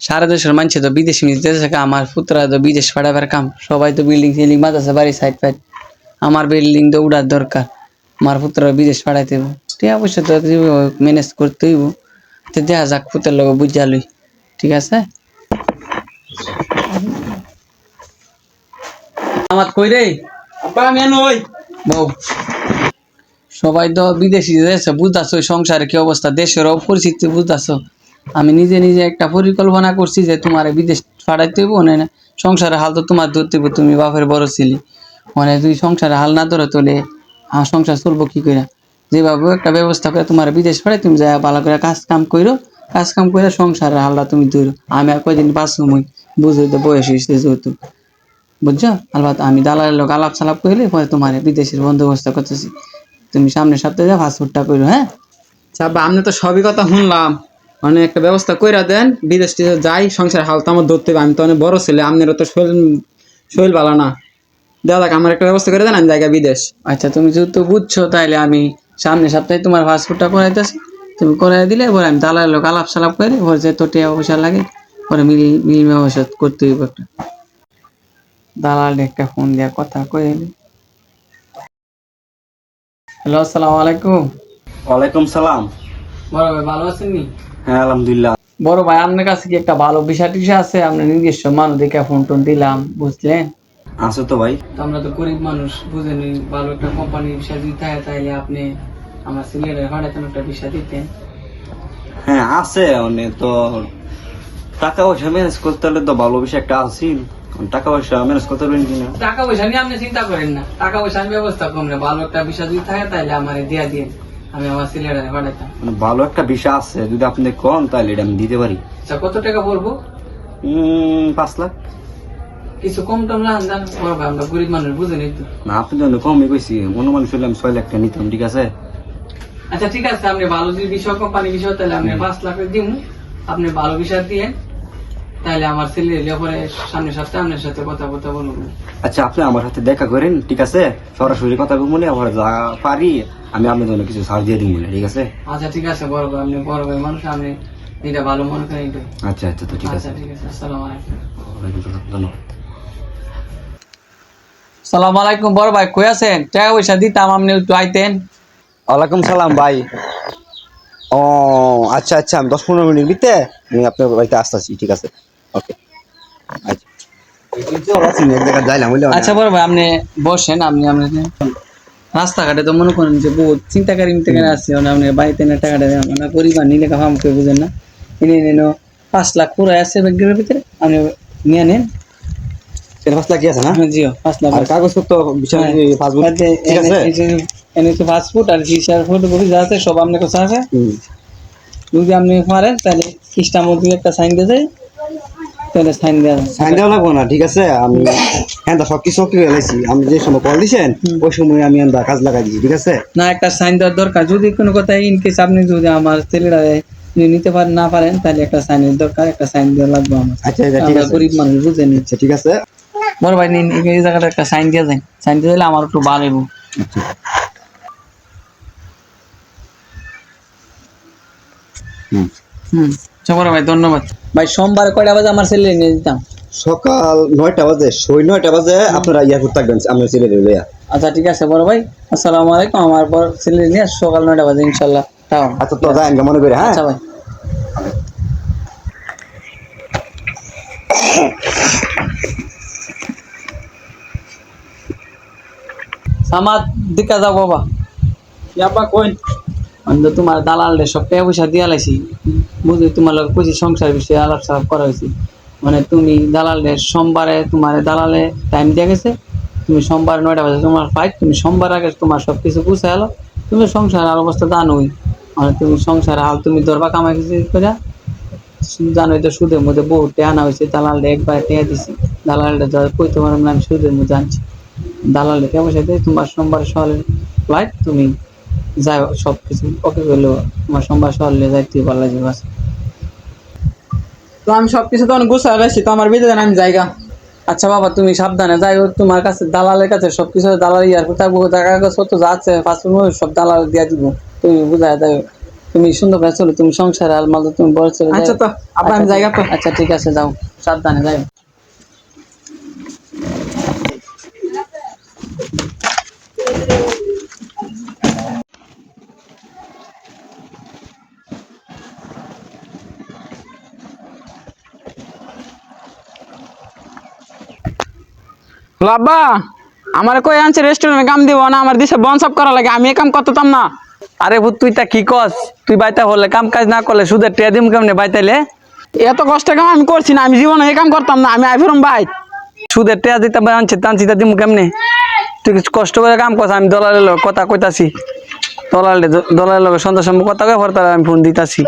সারা দেশের মানুষ তো বিদেশ মিশতেছে আমার পুত্রা তো বিদেশ পাঠাবার কাম। সবাই তো বিল্ডিং টিল্ডিং বাজাচ্ছে বাড়ি সাইড ফাইড আমার বিল্ডিং তো উড়ার দরকার আমার পুত্র বিদেশ পাঠাইতে হইব। ঠিক অবশ্য তো ম্যানেজ করতে হইব। তো দেখা যাক পুত্রের লোক বুঝা লই। ঠিক আছে? আমার কই রে? আব্বা আমি নই বউ। সবাই তো বিদেশি দেশে বুঝতেছো সংসারে কি অবস্থা? দেশের পরিস্থিতি বুঝতেছো। আমি নিজে নিজে একটা পরিকল্পনা করছি যে তোমার বিদেশ পাঠাইতে হইব না সংসারে হাল তো তোমার ধরতে তুমি বাপের বড় ছিলি। মানে তুই সংসারে হাল না ধরে তোলে আমার সংসার চলবো কি করে যেভাবে একটা ব্যবস্থা করে তোমার বিদেশ পাঠাই, তুমি যা ভালো করে কাজ কাম করো কাজ কাম করে সংসারের হালটা তুমি ধরো। আমি আর কয়দিন বাঁচবো মুই? বুঝো তো বয়স হয়েছে যেহেতু। বুঝছ? আলবাত, আমি দালালের লোক আলাপ সালাপ করলে পরে তোমার বিদেশের বন্দোবস্ত করতেছি। তুমি সামনের সপ্তাহে যা ফাস্টফুডটা করো হ্যাঁ? আব্বা আপনি তো সবই কথা শুনলাম। মানে একটা ব্যবস্থা কইরা দেন বিদেশ টিদেশ যাই সংসার হাল তো আমার ধরতে হবে আমি তো অনেক বড় ছেলে আপনারও তো শরীর শরীর ভালো না। দেখ আমার একটা ব্যবস্থা করে দেন আমি জায়গা বিদেশ। আচ্ছা তুমি যেহেতু বুঝছ তাইলে আমি সামনের সপ্তাহে তোমার ফাস্টফুডটা করাইতেছি। তুমি করাই দিলে পরে আমি দালালের লোক আলাপ সালাপ করে পরে যে তোর টাকা পয়সা লাগে পরে মিল মিল ব্যবসা করতে হইব একটা। দালাল একটা ফোন দিয়া কথা কয়ে হ্যালো আসসালামু আলাইকুম। ওয়ালাইকুম সালাম। বড় ভাই ভালো আছেন নি? হ্যাঁ আলহামদুলিল্লাহ। বড় ভাই আপনার কাছে কি একটা ভালো বিষয় টিষয় আছে? আমরা নিজস্ব মানুষ দেখে ফোন টোন দিলাম বুঝলেন? আছো তো ভাই। আমরা তো গরিব মানুষ বুঝেনি ভালো একটা কোম্পানির বিষয় দিতে হয় তাইলে আপনি আমার সিলিন্ডার ভাড়াতেন একটা বিষয় দিতেন। হ্যাঁ আছে অনেক তো টাকা পয়সা ম্যানেজ করতে হলে তো ভালো বিষয় একটা আছে। টাকা পয়সা ম্যানেজ করতে পারবেন কিনা টাকা পয়সা নিয়ে আপনি চিন্তা করেন না। টাকা পয়সা ব্যবস্থা করুন না ভালো একটা বিষয় দিতে হয় তাইলে আমার দিয়া দিয়ে আমি আমার সিলিন্ডার ভাড়াতাম মানে ভালো একটা বিষয় আছে যদি আপনি কন তাহলে এটা আমি দিতে পারি। আচ্ছা কত টাকা পড়ব? উম, পাঁচ লাখ। কিছু কম টম ভাই আমরা গরিব মানুষ বুঝেনি তো। না আপনি তো কমই কইছি অনুমান করলে আমি ছয় লাখ টাকা নিতাম ঠিক আছে? আচ্ছা ঠিক আছে আপনি ভালো যদি বিষয় কোম্পানি বিষয় তাহলে আপনি পাঁচ লাখ দিব আপনি ভালো বিষয় দিয়ে তাহলে আমার ছেলে এলে পরে সামনের সপ্তাহে আপনার সাথে কথা কথা বলব। আচ্ছা আপনি আমার সাথে দেখা করেন ঠিক আছে? সরাসরি কথা বলে আবার যা পারি আমি আপনার জন্য কিছু ছাড় দিয়ে দিব ঠিক আছে? আচ্ছা ঠিক আছে বড় ভাই আপনি বড় ভাই মানুষ আপনি এটা ভালো মনে করেন আচ্ছা আচ্ছা তো ঠিক আছে। আচ্ছা ঠিক আছে আসসালামু আলাইকুম। ধন্যবাদ। সালাম আলাইকুম বড় ভাই কই আছেন? টাকা পয়সা দিতাম আপনি একটু আইতেন। ওয়ালাইকুম সালাম ভাই। ও আচ্ছা আচ্ছা আমি দশ পনেরো মিনিট ভিতরে আমি আপনার বাড়িতে আসতেছি ঠিক আছে? ওকে আচ্ছা বড় ভাই আপনি বসেন আপনি আপনি রাস্তাঘাটে তো মনে করেন যে বহুত চিন্তাকারী মিন্তাকারী আছে মানে আপনি বাড়িতে না টাকাটা মানে পরিবার নিলে কাম করে বুঝেন না। এনে নেন পাঁচ লাখ পুরো আছে ব্যাগের ভিতরে আপনি নিয়ে নেন। পাঁচ লাখ কি আছে না? হ্যাঁ, জিও পাঁচ লাখ। আর কাগজপত্র বিষয় হ্যাঁ। এনে- এই যে- এনে তো পাসপোর্ট আর ভিসার ফটোকপি যা আছে সব আপনার কাছে আছে। যদি আপনি পারেন তাহলে খ্রিস্টান মধ্যে একটা সাইন দিয়ে যায় তাহলে সাইন দেওয়া সাইন দেওয়া লাগবো না ঠিক আছে? আমি হ্যাঁ সব কিছু আপনি যে সময় কল দিছেন ওই সময় আমি কাজ লাগাই দিছি ঠিক আছে? না একটা সাইন দেওয়ার দরকার। যদি কোনো কথা ইন কেস আপনি যদি আমার ছেলেরা নিতে পারেন না পারেন তাহলে একটা সাইনের দরকার একটা সাইন দেওয়া লাগবে আমার। আচ্ছা আচ্ছা ঠিক আছে। গরিব মানুষ বুঝেন আচ্ছা ঠিক আছে। বড় ভাই নিন এই জায়গাটা একটা সাইন দিয়ে যায় সাইন দিয়ে দিলে আমার একটু ভালো হইব। হুম। হুম। বড় ভাই ধন্যবাদ। ভাই সোমবার কয়টা বাজে আমার ছেলে নিয়ে দিতাম সকাল নয়টা বাজে সই নয়টা বাজে আপনারা এয়ারপোর্ট থাকবেন আপনার ছেলে লইয়া আচ্ছা ঠিক আছে বড় ভাই আসসালামু আলাইকুম আমার পর ছেলে নিয়ে সকাল নয়টা বাজে ইনশাল্লাহ তাও। আচ্ছা তো যাই মনে করে হ্যাঁ? আচ্ছা ভাই। সামাদ দিকা যাও বাবা। আব্বা কই তো তোমার দালাল সব টাকা পয়সা দিয়া লাইছি। বুঝলি, তোমার কইছি সংসার বিষয়ে আলাপ সালাপ করা হয়েছে। মানে তুমি দালালে সোমবারে তোমার দালালে টাইম দিয়ে গেছে, তুমি সোমবার নয়টা বাজে তোমার ফ্লাইট তুমি সোমবার আগে তোমার সব কিছু গুছে এলো তুমি সংসার আর অবস্থা জানোই। মানে তুমি সংসার হাল তুমি দরবা কামাই করে জানোই তো সুদের মধ্যে টাকা আনা হয়েছে দালালটা একবার টাকা দিছি। দালালটা যা কইতে পারলাম আমি সুদের মধ্যে আনছি। দালালটা কেমন সাথে তোমার সোমবার সকালে ফ্লাইট তুমি যাই হোক, সব কিছু ওকে করল তোমার সোমবার সকালে যাইতে ভালো লাগবে বাস। তো আমি সবকিছু তো অনেক গুছা রাখছি তো আমার বিদেশ আমি জায়গা। আচ্ছা বাবা তুমি সাবধানে যাই হোক তোমার কাছে দালালের কাছে সবকিছু দালাল ইয়ার কোথাও টাকা কাগজ কত যা আছে পাসপোর্ট সব দালাল দিয়ে দিব। তুমি বুঝাই যাই। তুমি সুন্দর করে চলো তুমি সংসার আলমাল তুমি বড় চলে আচ্ছা তো আপনার আচ্ছা, জায়গা তো আচ্ছা ঠিক আছে যাও সাবধানে যাও আব্বা আমার কই আনছে রেস্টুরেন্টে কাম দিব না আমার দিছে বন সব করা লাগে আমি কাম করতাম না। আরে ভূত তুই তা কি কস? তুই বাইতে হলে কাম কাজ না করলে সুদের টিয়া দিম কেমনে বাইতাইলে? এত কষ্ট কাম আমি করছি না আমি জীবনে এই কাম করতাম না আমি আইফেরম ভাই সুদের টিয়া দিতে আনছি টানছি তা দিম কেমনে? তুই কিছু কষ্ট করে কাম করছ আমি দলালের কথা কইতাছি। দলালে দলালের সন্ধ্যা সময় কথা কয়ে আমি ফোন দিতাছি।